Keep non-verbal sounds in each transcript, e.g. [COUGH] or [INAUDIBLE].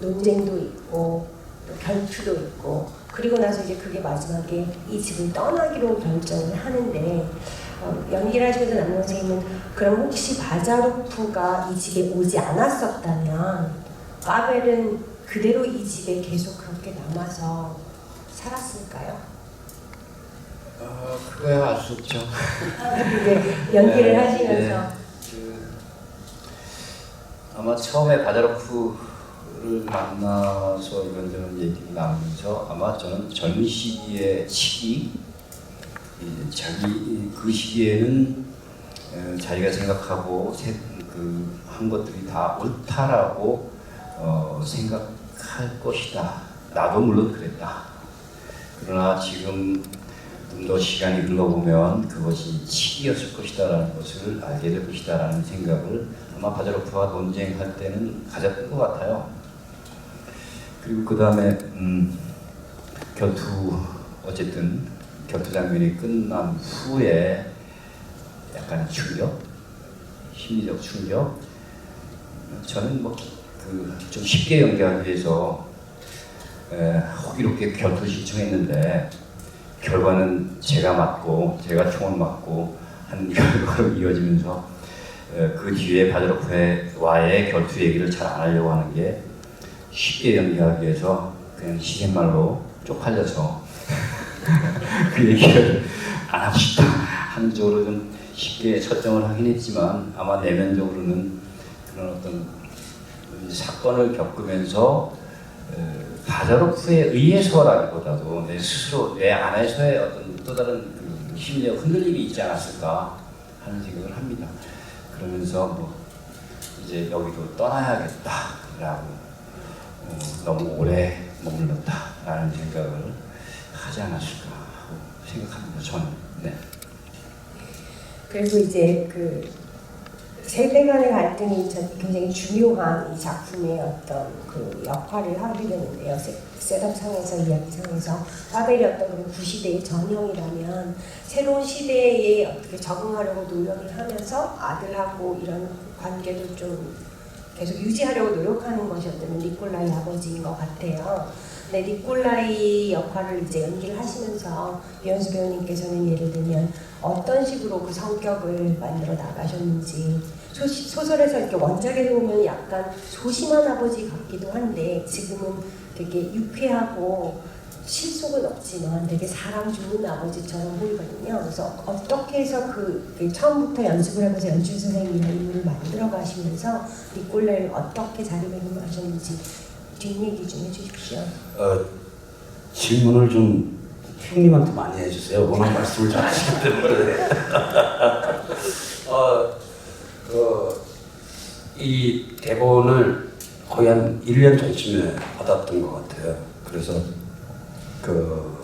논쟁도 있고 또 결투도 있고 그리고 나서 이제 그게 마지막에 이 집을 떠나기로 결정을 하는데 어, 연기를 하시면서 남영 선생님은 그럼 혹시 바자로프가 이 집에 오지 않았었다면 파벨은 그대로 이 집에 계속 그렇게 남아서 살았을까요? 어, 그거야. 이제 연기를 네, 하시면서 그, 아마 처음에 바자로프 를 만나서 이런저런 얘기를 나누면서 아마 저는 젊은 시기의 시기, 이 자기 그 시기에는 에, 자기가 생각하고 그 한 것들이 다 옳다라고 어, 생각할 것이다. 나도 물론 그랬다. 그러나 지금 좀 더 시간이 흘러보면 그것이 시기였을 것이다라는 것을 알게 될 것이다라는 생각을 아마 바자로프와 논쟁할 때는 가졌던 것 같아요. 그리고 그 다음에 음, 결투 어쨌든 결투 장면이 끝난 후에 약간 충격, 심리적 충격. 저는 뭐그좀 쉽게 연기하기 위해서 에, 호기롭게 결투 신청했는데 결과는 제가 맞고 제가 총을 맞고 한 [LAUGHS] 결과로 이어지면서 에, 그 뒤에 바자로프와의 결투 얘기를 잘 안 하려고 하는 게 쉽게 연기하기 위해서 그냥 시샘말로 쪽팔려서 [LAUGHS] 그 얘기를 안 하고 싶다 하는 쪽으로 좀 쉽게 설정을 하긴 했지만 아마 내면적으로는 그런 어떤 사건을 겪으면서 에, 바자로프에 의해서라기보다도 내 스스로 내 안에서의 어떤 또 다른 그 심리적 흔들림이 있지 않았을까 하는 생각을 합니다. 그러면서 뭐 이제 여기도 떠나야겠다라고 어, 너무 오래 머물렀다라는 생각을 하지 않았을까 생각합니다. 저는 네. 그리고 이제 그 세대 간의 갈등이 전- 굉장히 중요한 이 작품의 어떤 그 역할을 하게 되는데요. 세- 셋업상에서 이야기상에서 파벨이 어떤 그런 구시대의 전형이라면 새로운 시대에 어떻게 적응하려고 노력을 하면서 아들하고 이런 관계도 좀 계속 유지하려고 노력하는 것이 어쩌면 니콜라이 아버지인 것 같아요. 네, 니콜라이 역할을 이제 연기를 하시면서 이현수 배우님께서는 예를 들면 어떤 식으로 그 성격을 만들어 나가셨는지 소, 소설에서 이렇게 원작에 보면 약간 소심한 아버지 같기도 한데 지금은 되게 유쾌하고 실속은 없지만 되게 사람 좋은 아버지처럼 보이거든요. 그래서 어떻게 해서 그, 그 처음부터 연습을 하면서 연출 선생님이라는 들어 가시면서 니콜라를 어떻게 자리매김하셨는지 뒷얘기 좀 해주십시오. 어, 질문을 좀 형님한테 많이 해주세요. 워낙 말씀을 잘하시기 때문에. [LAUGHS] 어, 그, 이 대본을 거의 한 1년 전쯤에 받았던 것 같아요. 그래서 그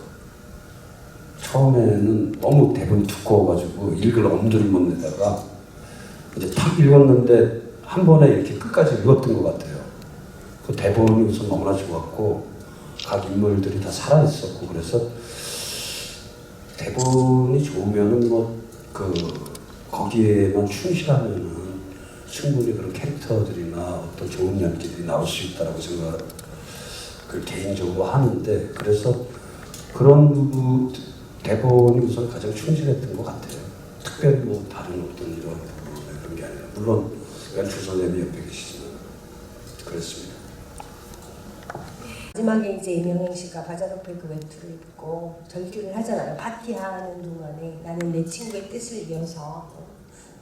처음에는 너무 대본이 두꺼워가지고 읽을 엄두를 못 내다가 이제 탁 읽었는데 한 번에 이렇게 끝까지 읽었던 것 같아요. 그 대본이 우선 너무나 좋았고 각 인물들이 다 살아 있었고 그래서 대본이 좋으면은 뭐 그 거기에만 충실하면은 충분히 그런 캐릭터들이나 어떤 좋은 연기들이 나올 수 있다라고 생각을 개인적으로 하는데 그래서 그런 대본이 우선 가장 충실했던 것 같아요. 특별히 뭐 다른 어떤 이런 물론 연출 선생님이 옆에 계시지만 그렇습니다. 마지막에 이제 이명행 씨가 바자로프의 그 외투를 입고 절규를 하잖아요. 파티하는 동안에 나는 내 친구의 뜻을 이어서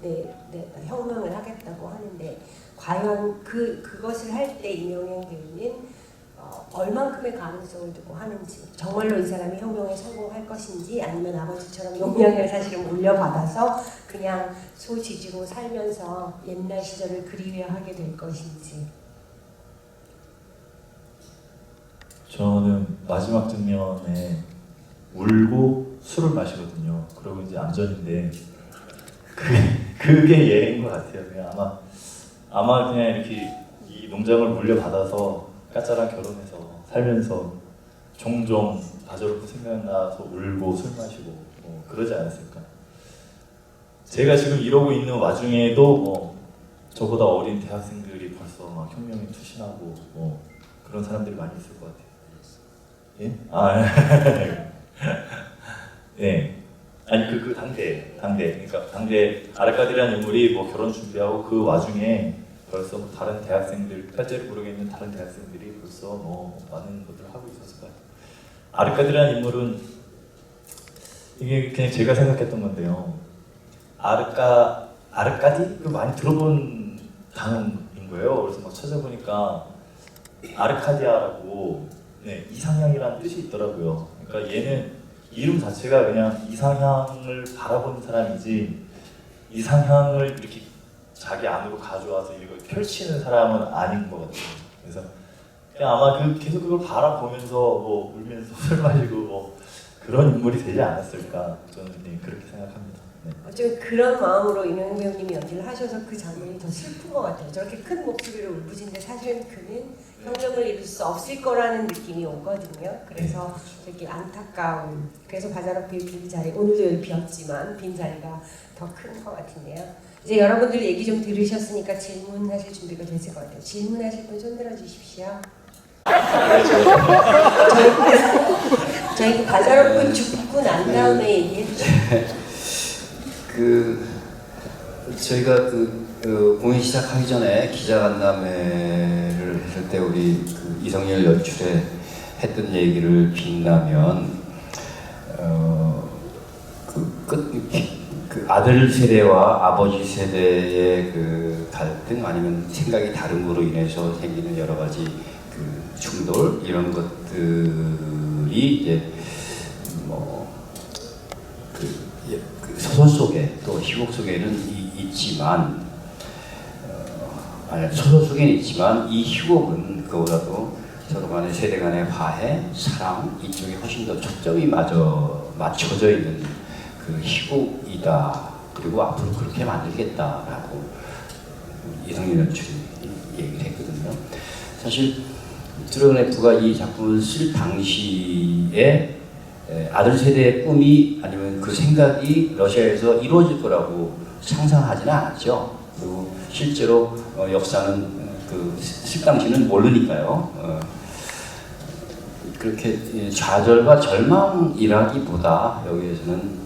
내, 내 혁명을 하겠다고 하는데 과연 그 그것을 할 때 이명행 배우는 어, 얼만큼의 가능성을 두고 하는지 정말로 이 사람이 혁명에 성공할 것인지 아니면 아버지처럼 용량을 사실은 물려받아서 그냥 소지지로 살면서 옛날 시절을 그리워하게 될 것인지 저는 마지막 장면에 울고 술을 마시거든요. 그리고 이제 암전인데 그게 그게 예인 것 같아요. 그냥 아마 아마 그냥 이렇게 이 농장을 물려받아서 까짜랑 결혼해서 살면서 종종 바저로프 생각나서 울고 술 마시고 뭐 그러지 않았을까. 제가 지금 이러고 있는 와중에도 뭐 저보다 어린 대학생들이 벌써 막 혁명에 투신하고 뭐 그런 사람들이 많이 있을 것 같아요. 예? 아, 네. [LAUGHS] 아니 그, 그 당대, 당대, 그러니까 당대 아르카디라는 인물이 뭐 결혼 준비하고 그 와중에 벌써 뭐 다른 대학생들, 팔자를 모르겠는 다른 대학생들이 벌써 뭐 많은 것들을 하고 있었을 것 같아요. 아르카디라는 인물은 이게 그냥 제가 생각했던 건데요. 아르카 아르카디 그 많이 들어본 단어인 거예요. 그래서 막 찾아보니까 아르카디아라고 네, 이상향이라는 뜻이 있더라고요. 그러니까 얘는 이름 자체가 그냥 이상향을 바라보는 사람이지 이상향을 이렇게 자기 안으로 가져와서 이걸 펼치는 사람은 아닌 것 같아요. 그래서 그냥 아마 그 계속 그걸 바라보면서 뭐 울면서 [LAUGHS] 술 마시고 뭐 그런 인물이 되지 않았을까 저는 네, 그렇게 생각합니다. 네. 어쩌면 그런 마음으로 이명현 배우님이 연기를 하셔서 그 장면이 더 슬픈 것 같아요. 저렇게 큰 목소리로 울부짖는데 사실은 그는 혁명을 이룰 수 없을 거라는 느낌이 오거든요. 그래서 되게 안타까운. 그래서 바자로프의 빈 자리 오늘도 여기 비었지만 빈 자리가 더 큰 것 같은데요. 이제 여러분들 얘기 좀 들으셨으니까 질문하실 준비가 됐을 것 같아요. 질문하실 분 손들어 주십시오. 저희 저희 바자로프 죽고 난 다음에 얘기해 주세요. 그 저희가 그, 그 공연 시작하기 전에 기자간담회를 했을 때 우리 그 이성열 연출에 했던 얘기를 빛나면 어그 그 아들 세대와 아버지 세대의 그 갈등 아니면 생각이 다름으로 인해서 생기는 여러 가지 그 충돌 이런 것들이 이제 뭐 그, 예, 그 소설 속에 또 희곡 속에는 이, 있지만 어, 아니 소설 속에는 있지만 이 희곡은 그보다도 서로 간의 세대 간의 화해, 사랑 이쪽에 훨씬 더 초점이 맞어 맞춰져 있는 그 희곡이다. 그리고 앞으로 그렇게 만들겠다라고 이성윤 연출이 얘기를 했거든요. 사실 드래곤F가 이 작품을 쓸 당시에 에, 아들 세대의 꿈이 아니면 그 생각이 러시아에서 이루어질 거라고 상상하지는 않았죠. 그리고 실제로 어, 역사는 그쓸 당시는 모르니까요. 어, 그렇게 예, 좌절과 절망이라기보다 여기에서는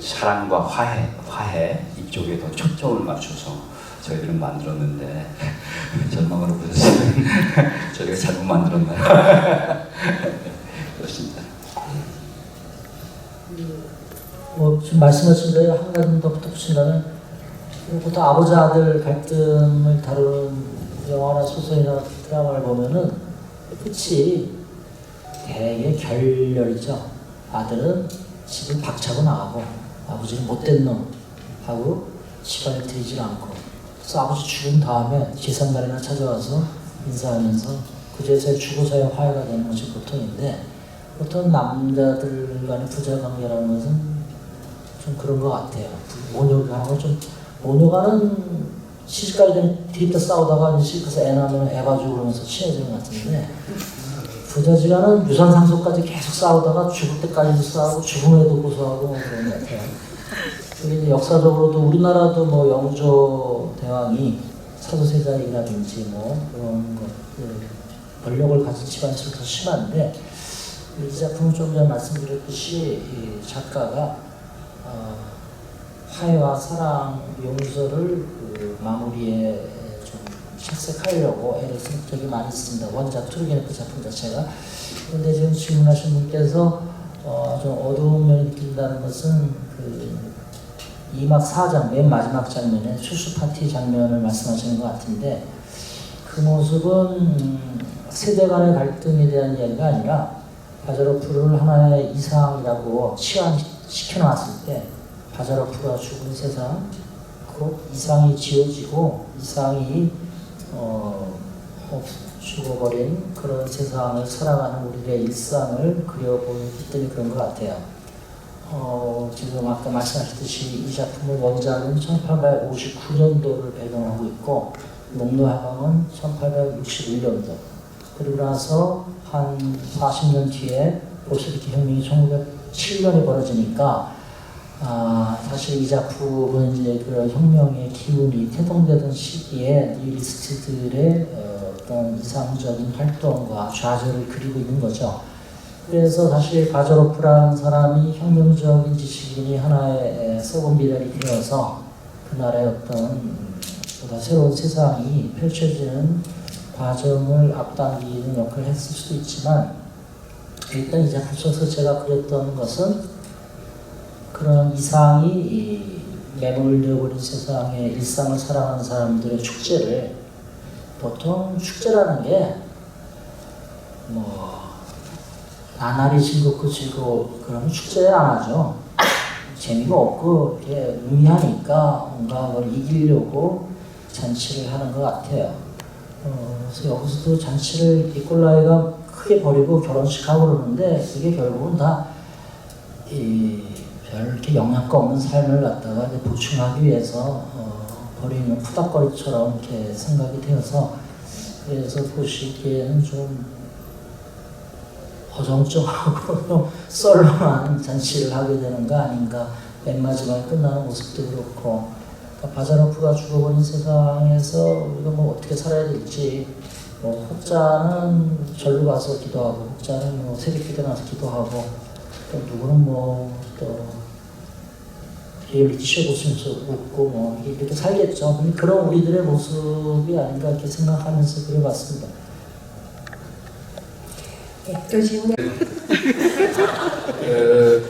사랑과 화해, 화해 이쪽에 더 초점을 맞춰서 저희들은 만들었는데 [LAUGHS] 절망으로 보셨어요. [LAUGHS] 저희가 잘못 만들었나요? [LAUGHS] 그렇습니다. 뭐 지금 말씀하신 대로 한 가지 더 붙여붙인다면 보통 아버지 아들 갈등을 다루는 영화나 소설이나 드라마를 보면은 끝이 대개 결렬이죠. 아들은 집을 박차고 나가고 아버지는 못된 놈 하고 집안에 들이질 않고 그래서 아버지 죽은 다음에 제삿날이나 찾아와서 인사하면서 그제서야 죽어서야 화해가 되는 것이 보통인데 보통 남자들 간의 부자 관계라는 것은 좀 그런 것 같아요. 모녀가는 건좀 모녀가는 시집가기 전에 뒤집다 싸우다가 시집가서 애 낳으면 애 봐주고 그러면서 친해지는 것 같은데 부자지간은 유산 상속까지 계속 싸우다가 죽을 때까지도 싸우고 죽음에도 고소하고 뭐 그런 것 같아요. 그게 역사적으로도 우리나라도 뭐 영조 대왕이 사도세자이라든지 뭐 그런 것들 권력을 가진 집안에서 더 심한데 이 작품은 좀 전에 말씀드렸듯이 이 작가가 어, 화해와 사랑, 용서를 그 마무리에 좀 착색하려고 애를 쓴 적이 많이 있습니다. 원작 트루게네프 작품 자체가. 그런데 지금 질문하신 분께서 어, 좀 어두운 면이 느낀다는 것은 그 2막 4장 맨 마지막 장면에 출수 파티 장면을 말씀하시는 것 같은데 그 모습은 음, 세대 간의 갈등에 대한 이야기가 아니라 바자로프를 하나의 이상이라고 치환시켜 놨을 때 바자로프가 죽은 세상 그 이상이 지어지고 이상이 어, 없- 죽어버린 그런 세상을 살아가는 우리의 일상을 그려보기 때문에 그런 것 같아요. 어, 지금 아까 말씀하셨듯이 이 작품의 원작은 1859년도를 배경하고 있고 목노하강은 1861년도 그리고 나서 한 40년 뒤에 볼셰비키 혁명이 1907년에 벌어지니까 아, 사실 이 작품은 이제 그 혁명의 기운이 태동되던 시기에 니히리스트들의 어, 어떤 이상적인 활동과 좌절을 그리고 있는 거죠. 그래서 사실 바저로프라는 사람이 혁명적인 지식인이 하나의 썩은 비달이 되어서 그날의 어떤 보다 새로운 세상이 펼쳐지는 과정을 앞당기는 역할을 했을 수도 있지만 일단 이 작품 속에서 제가 그렸던 것은 그런 이상이 이 매몰되어 버린 세상에 일상을 살아가는 사람들의 축제를 보통 축제라는 게 뭐 나날이 즐겁고 즐거워 그러면 축제 안 하죠. 재미가 없고 이렇게 의미하니까 뭔가 그걸 이기려고 잔치를 하는 것 같아요. 어, 그래서 여기서도 잔치를 니콜라이가 크게 벌이고 결혼식 하고 그러는데 그게 결국은 다이 별 이렇게 영양가 없는 삶을 갖다가 보충하기 위해서 어, 벌이는 푸닥거리처럼 이렇게 생각이 되어서 그래서 보시기에는 좀 어정쩡하고 [LAUGHS] 좀 썰렁한 잔치를 하게 되는 거 아닌가. 맨 마지막에 끝나는 모습도 그렇고. 그러니까 바자로프가 죽어버린 세상에서 우리가 뭐 어떻게 살아야 될지. 뭐 혹자는 절로 가서 기도하고 혹자는 뭐 새벽 기도 나서 기도하고 또 누구는 뭐또 리얼리티 쇼 보시면서 웃고 뭐 이렇게 살겠죠. 그런 우리들의 모습이 아닌가 이렇게 생각하면서 그려봤습니다. 네, 또 질문. 그,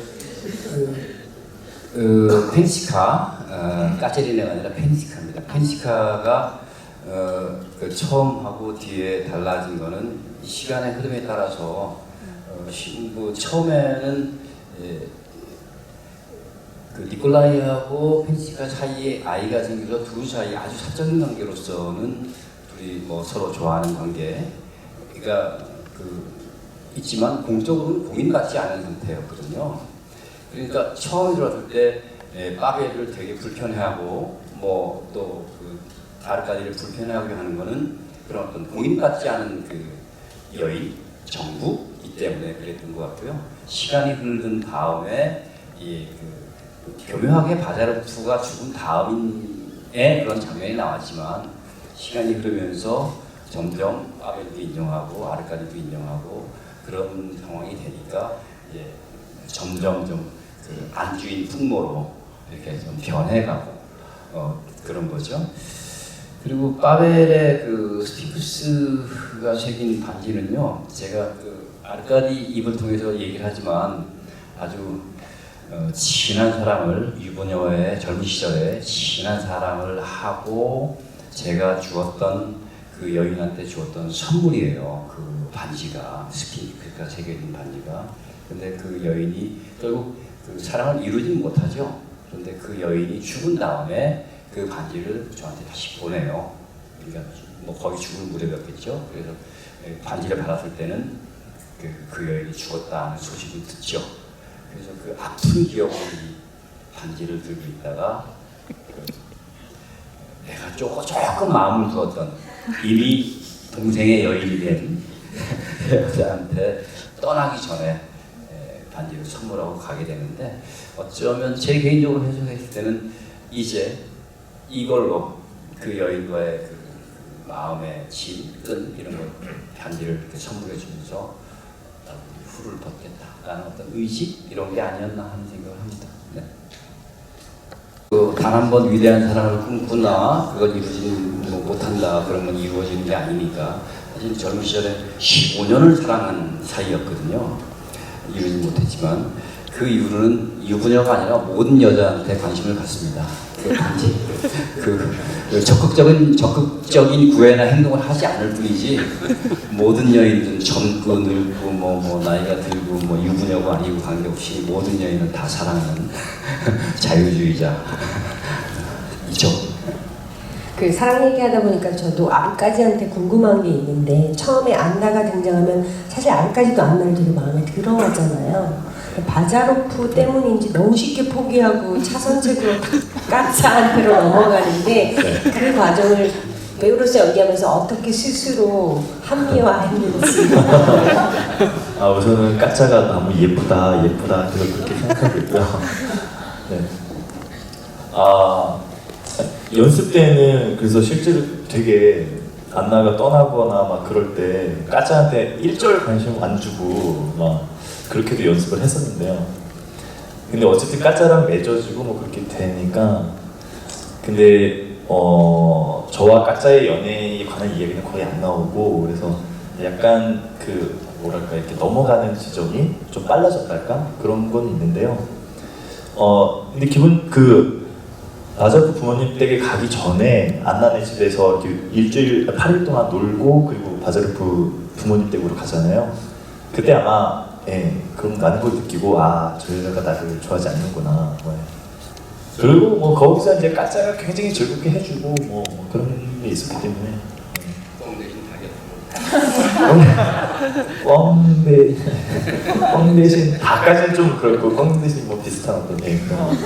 그 펜시카, 어, 까체리네가 아니라 펜시카입니다. 펜시카가 어, 그 처음하고 뒤에 달라진 거는 시간의 흐름에 따라서 어, 시- 뭐 처음에는 예, 그 니콜라이하고 펜시카 사이에 아이가 생겨서 두 사이 아주 사적인 관계로서는 둘이 뭐 서로 좋아하는 관계. 그러니까 그 있지만 공적으로는 공인받지 않은 상태였거든요. 그러니까 처음 들어왔을 때 에, 파벨을 되게 불편해하고 뭐 또그 아르카디를 불편해하게 하는 거는 그런 어떤 공인받지 않은 그 여인 정부이기 때문에 그랬던 것 같고요. 시간이 흐른 다음에 이그 교묘하게 바자르프가 죽은 다음에 그런 장면이 나왔지만 시간이 흐르면서 점점 파벨도 인정하고 아르카디도 인정하고 그런 상황이 되니까 이제 점점 좀 그 안주인 풍모로 이렇게 좀 변해가고 어, 그런 거죠. 그리고 파벨의 그 스티프스가 새긴 반지는요, 제가 그 아르카디 입을 통해서 얘기를 하지만 아주 어, 친한 사람을 유부녀의 젊은 시절에 친한 사람을 하고 제가 주었던 그 여인한테 주었던 선물이에요. 그 반지가 스피니크가 새겨진 반지가. 근데 그 여인이 결국 그 사랑을 이루지는 못하죠. 그런데 그 여인이 죽은 다음에 그 반지를 저한테 다시 보내요. 그러니까 뭐 거의 죽을 무렵이었겠죠. 그래서 예, 반지를 받았을 때는 그, 그 여인이 죽었다는 소식을 듣죠. 그래서 그 아픈 기억으로 이 반지를 들고 있다가 그 내가 조금 조금 마음을 두었던 이미 동생의 여인이 된 여자한테 떠나기 전에 에, 반지를 선물하고 가게 되는데 어쩌면 제 개인적으로 해석했을 때는 이제 이걸로 그 여인과의 그, 그 마음의 짐, 끈 이런 걸 반지를 이렇게 선물해 주면서 후를 벗겠다 라는 어떤 의지 이런 게 아니었나 하는 생각을 합니다. 네. 단한 번 위대한 사랑을 꿈꾸나 그걸 이루지는 뭐 못한다 그런 건 이루어지는 게 아니니까 사실 젊은 시절에 15년을 사랑한 사이였거든요. 이루지 못했지만 그 이후로는 유부녀가 아니라 모든 여자한테 관심을 갖습니다. 그 적극적인 적극적인 구애나 행동을 하지 않을 뿐이지 모든 여인들은 젊고 늙고 뭐, 뭐 나이가 들고 뭐 유부녀가 아니고 관계없이 모든 여인은 다 사랑하는 [LAUGHS] 자유주의자 이죠. 그 사랑 얘기하다 보니까 저도 아르까지한테 궁금한 게 있는데 처음에 안나가 등장하면 사실 아르까지도 안나를 되게 마음에 들어하잖아요. 바자로프 때문인지 너무 쉽게 포기하고 차선책으로 까차한테로 넘어가는데 그 과정을 배우로서 연기하면서 어떻게 스스로 합리화했는지 아 우선은 까짜가 너무 예쁘다 예쁘다 그렇게 생각하고 있고요. 네. 아 연습 때는 그래서 실제로 되게 안나가 떠나거나 막 그럴 때 까짜한테 일절 관심 안 주고 막 그렇게도 연습을 했었는데요. 근데 어쨌든 까짜랑 맺어지고 뭐 그렇게 되니까 근데 어 저와 까짜의 연애에 관한 이야기는 거의 안 나오고 그래서 약간 그 뭐랄까 이렇게 넘어가는 지점이 좀 빨라졌달까 그런 건 있는데요. 어 근데 기본 그 바자프 부모님 댁에 가기 전에 안나네 집에서 일주일 8일 동안 놀고 그리고 바자르프 부모님 댁으로 가잖아요. 그때 아마 예 그럼 나는 걸 느끼고 아 저 여자가 나를 좋아하지 않는구나. 뭐, 예. 그리고 뭐 거기서 이제 까짜가 굉장히 즐겁게 해주고 뭐, 뭐 그런 게 있었기 때문에 꽝 대, 꽝 대신 다까지는 좀 그렇고 꽝 대신 뭐 비슷한 어떤 예, 그런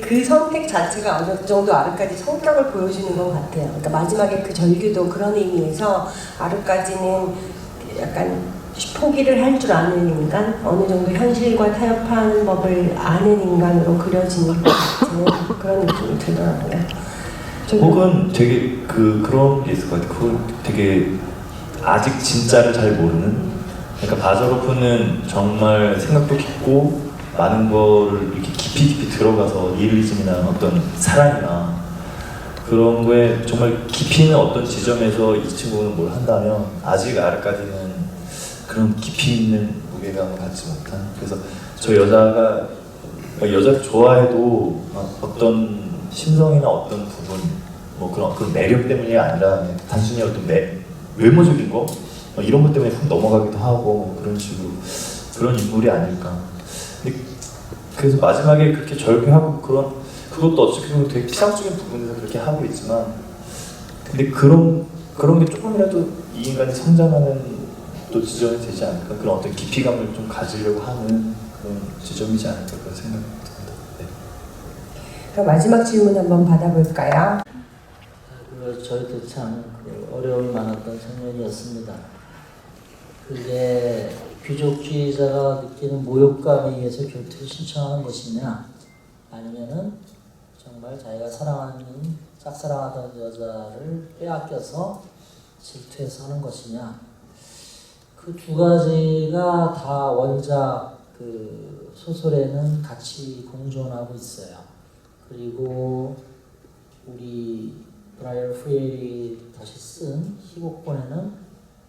그 선택 자체가 어느 정도 아르까지 성격을 보여주는 것 같아요. 그러니까 마지막에 그 절규도 그런 의미에서 아르까지는 약간 포기를 할 줄 아는 인간, 어느 정도 현실과 타협하는 법을 아는 인간으로 그려지는 것 같은 그런 느낌이 들더라고요. 혹은 되게 그 그런 게 있을 것 같아요. 그건 되게 아직 진짜를 잘 모르는. 그러니까 바저로프는 정말 생각도 깊고 많은 거를 이렇게 깊이 깊이 들어가서 리얼리즘이나 어떤 사랑이나 그런 거에 정말 깊이 있는 어떤 지점에서 이 친구는 뭘 한다면 아직 아르까지는 그런 깊이 있는 무게감을 갖지 못한. 그래서 저 여자가 그러니까 여자를 좋아해도 막 어떤 심성이나 어떤 부분 뭐 그런 그런 매력 때문이 아니라 단순히 어떤 매, 외모적인 거뭐 이런 것 때문에 훅 넘어가기도 하고 뭐 그런 식으로 그런 인물이 아닐까. 그래서 마지막에 그렇게 절규하고 그런 그것도 어떻게 보면 되게 피상적인 부분에서 그렇게 하고 있지만 근데 그런 그런 게 조금이라도 이 인간이 성장하는 또 지점이 되지 않을까 그런 어떤 깊이감을 좀 가지려고 하는 그런 지점이지 않을까 그런 생각이 듭니다. 네. 그럼 마지막 질문 한번 받아볼까요? 그 저희도 참그 어려움이 많았던 청년이었습니다. 그게 귀족주의자가 느끼는 모욕감에 의해서 교퇴를 신청하는 것이냐, 아니면은 정말 자기가 사랑하는 짝사랑하던 여자를 빼앗겨서 질투해서 하는 것이냐, 그 두 가지가 다 원작 그 소설에는 같이 공존하고 있어요. 그리고 우리 브라이어 후엘이 다시 쓴 희곡본에는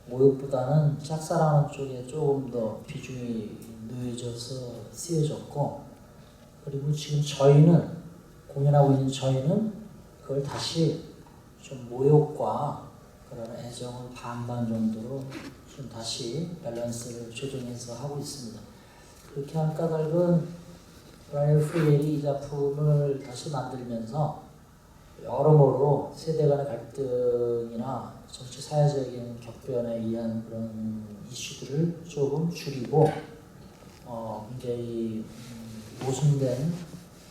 모욕보다는 짝사랑하는 쪽에 조금 더 비중이 놓여져서 쓰여졌고 그리고 지금 저희는 공연하고 있는 저희는 그걸 다시 좀 모욕과 그런 애정을 반반 정도로 좀 다시 밸런스를 조정해서 하고 있습니다. 그렇게 한 까닭은 브라이어 후엘이 이 작품을 다시 만들면서 여러모로 세대 간의 갈등이나 정치 사회적인 격변에 의한 그런 이슈들을 조금 줄이고 어, 굉장히 음, 모순된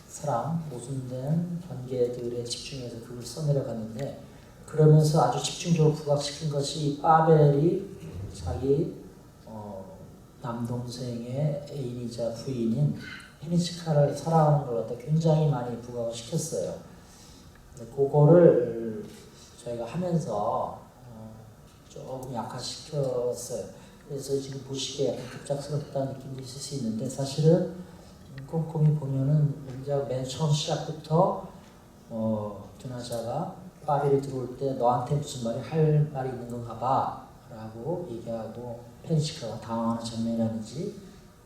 사랑, 모순된 관계들에 집중해서 그걸 써내려갔는데 그러면서 아주 집중적으로 부각시킨 것이 파벨이 자기 어, 남동생의 애인이자 부인인 헤니치카를 사랑하는 걸 갖다 굉장히 많이 부각을 시켰어요. 그거를 저희가 하면서 어, 조금 약화시켰어요. 그래서 지금 보시기에 약간 급작스럽다는 느낌이 있을 수 있는데 사실은 꼼꼼히 보면은 원작 맨 처음 시작부터 어, 드나자가 파리를 들어올 때 너한테 무슨 말이 할 말이 있는 건가 봐 라고 얘기하고 펜시카가 당황하는 장면이라든지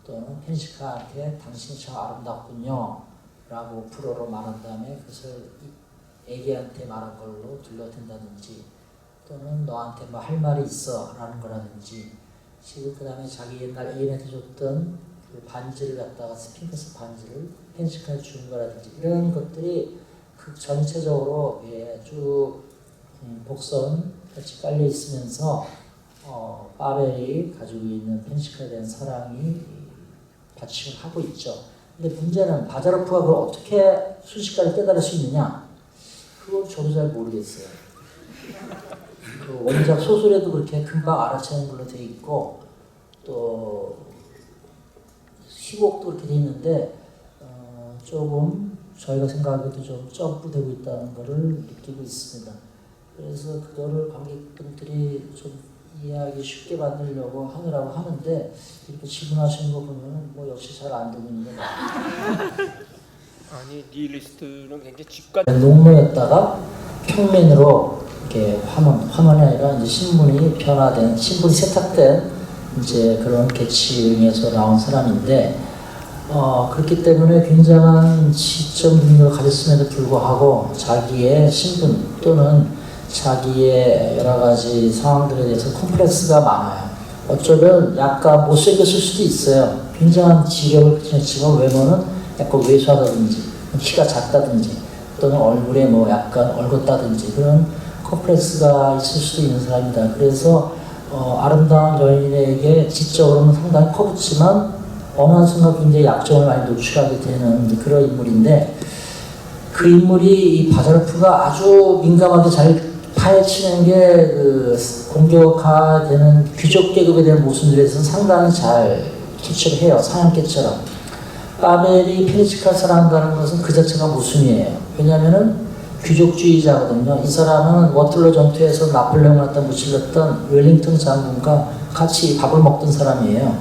또는 펜시카한테 당신이 참 아름답군요 라고 불어로 말한 다음에 그것을 애기한테 말한 걸로 들려댄다든지 또는 너한테 뭐 할 말이 있어 라는 거라든지 지금 그 다음에 자기 옛날 애인한테 줬던 그 반지를 갖다가 스핑크스 반지를 펜시카에 준 거라든지 이런 것들이 그 전체적으로 예, 쭉 음, 복선 같이 깔려 있으면서 어, 파벨이 가지고 있는 펜시카에 대한 사랑이 받침을 하고 있죠. 근데 문제는 바자로프가 그걸 어떻게 순식간에 깨달을 수 있느냐? 그건 저도 잘 모르겠어요. 그 원작 소설에도 그렇게 금방 알아채는 걸로 돼 있고 또 희곡도 그렇게 돼 있는데 어, 조금 저희가 생각해도 좀 점프되고 있다는 것을 느끼고 있습니다. 그래서 그거를 관객분들이 좀 이해하기 쉽게 만들려고 하느라고 하는데 이렇게 질문하시는 거 보면 뭐 역시 잘 안 되고 있는 것 같아요. 아니 니힐리스트는 굉장히 직관 농로였다가 평면으로 이렇게 화면 화면이 아니라 이제 신문이 변화된 신분이 세탁된 이제 그런 계층에서 나온 사람인데 어, 그렇기 때문에 굉장한 지적 능력을 가졌음에도 불구하고 자기의 신분 또는 자기의 여러 가지 상황들에 대해서 콤플렉스가 많아요. 어쩌면 약간 못생겼을 수도 있어요. 굉장한 지력을 지녔지만 외모는 약간 왜소하다든지 키가 작다든지 또는 얼굴에 뭐 약간 얼었다든지 그런 콤플렉스가 있을 수도 있는 사람이다. 그래서 어, 아름다운 여인에게 지적으로는 상당히 커붙지만 어느 한 순간 굉장히 약점을 많이 노출하게 되는 그런 인물인데 그 인물이 이 바자르프가 아주 민감하게 잘 파헤치는 게 그 공격화되는 귀족 계급에 대한 모순들에서 상당히 잘 캐치를 해요. 사냥개처럼. 파벨이 페니치카를 사랑한다는 것은 그 자체가 모순이에요. 왜냐하면은 귀족주의자거든요. 이 사람은 워틀로 전투에서 나폴레옹을 갖다 무찔렀던 웰링턴 장군과 같이 밥을 먹던 사람이에요.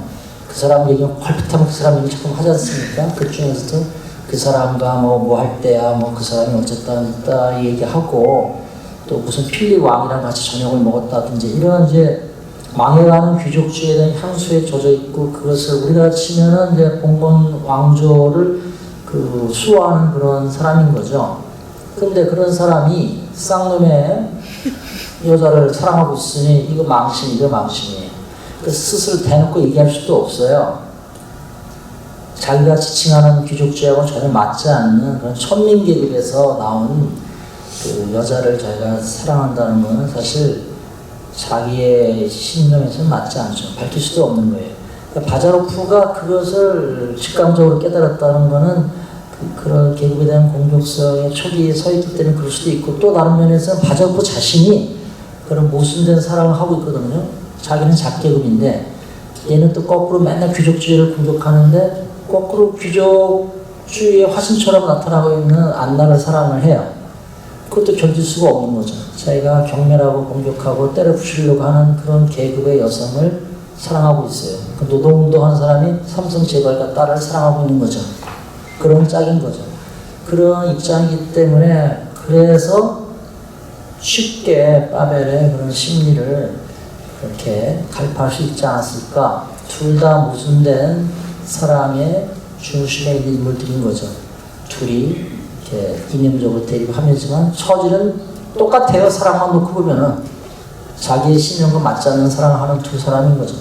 그 사람 얘기는 헐핏하면 그 사람 얘기 조금 하지 않습니까? 그 중에서도 그 사람과 뭐 뭐 할 때야 뭐 그 사람이 어쨌다 있다 얘기하고 또 무슨 필립 왕이랑 같이 저녁을 먹었다든지 이런 이제 망해가는 귀족주의에 대한 향수에 젖어 있고 그것을 우리가 치면은 이제 봉건 왕조를 그 수호하는 그런 사람인 거죠. 근데 그런 사람이 쌍놈의 여자를 사랑하고 있으니 이거 망신이죠 망신이에요. 그 스스로 대놓고 얘기할 수도 없어요. 자기가 지칭하는 귀족주의하고 전혀 맞지 않는 그런 천민 계급에서 나온 그 여자를 자기가 사랑한다는 것은 사실 자기의 신념에서는 맞지 않죠. 밝힐 수도 없는 거예요. 그러니까 바자로프가 그것을 직감적으로 깨달았다는 것은 그, 그런 계급에 대한 공격성의 초기에 서 있기 때문에 그럴 수도 있고 또 다른 면에서는 바자로프 자신이 그런 모순된 사랑을 하고 있거든요. 자기는 작계급인데 얘는 또 거꾸로 맨날 귀족주의를 공격하는데 거꾸로 귀족주의의 화신처럼 나타나고 있는 안나를 사랑을 해요. 그것도 견딜 수가 없는 거죠. 자기가 경멸하고 공격하고 때려 부수려고 하는 그런 계급의 여성을 사랑하고 있어요. 그 노동운동 하는 사람이 삼성 재벌가 딸을 사랑하고 있는 거죠. 그런 짝인 거죠. 그런 입장이기 때문에 그래서 쉽게 파벨의 그런 심리를 그렇게 갈파할 수 있지 않았을까. 둘 다 모순된 사랑의 중심에 있는 인물들인 거죠. 둘이 이렇게 이념적으로 대립하면지만 처지는 똑같아요. 사랑만 놓고 보면은 자기의 신념과 맞지 않는 사랑을 하는 두 사람인 거죠.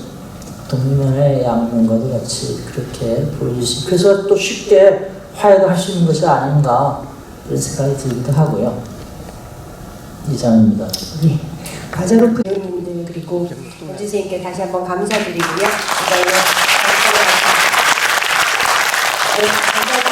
동면의 양면과도 같이 그렇게 있고 그래서 또 쉽게 화해가 할수 있는 것이 아닌가 그런 생각이 들기도 하고요. 이상입니다. 예. 바자로프 배우님들 그리고 원주 선생님께 다시 한번 감사드리고요. 네, 감사드립니다.